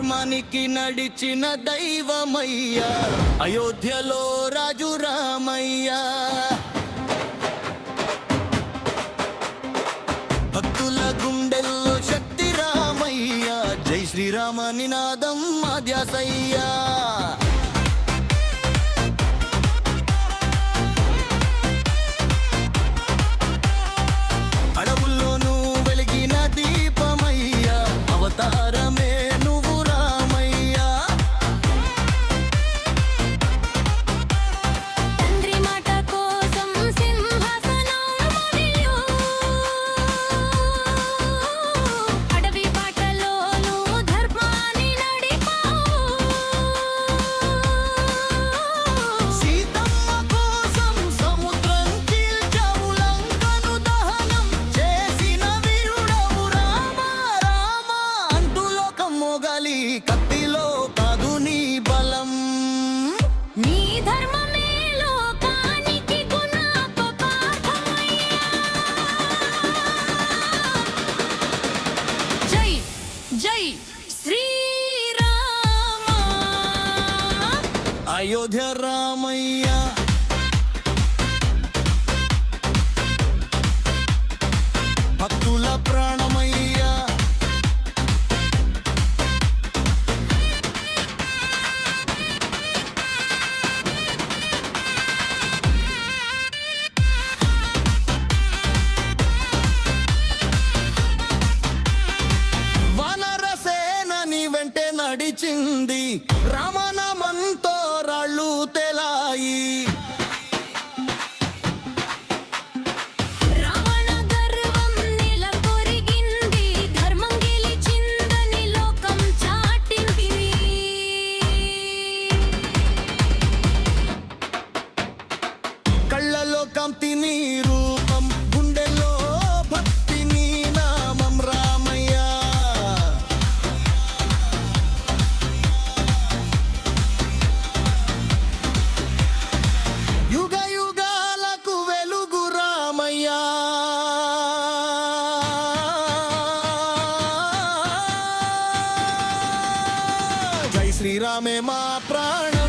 ధర్మానికి నడిచిన దైవమయ్యా. అయోధ్యలో రాజు రామయ్యా. భక్తుల గుండెల్లో శక్తి రామయ్య. జై శ్రీరామ నినాదం మాధ్యాసయ్యా కత్తిలో కాదు నీ బలం. నీ ధర్మమే లోకానికి గుణాపపాఠమయ్యా జై జై శ్రీరామ. అయోధ్య రామయ్య నడిచింది రామనామంతో రళ్ళు తెలాయి. গ্রামে মা প্রাণ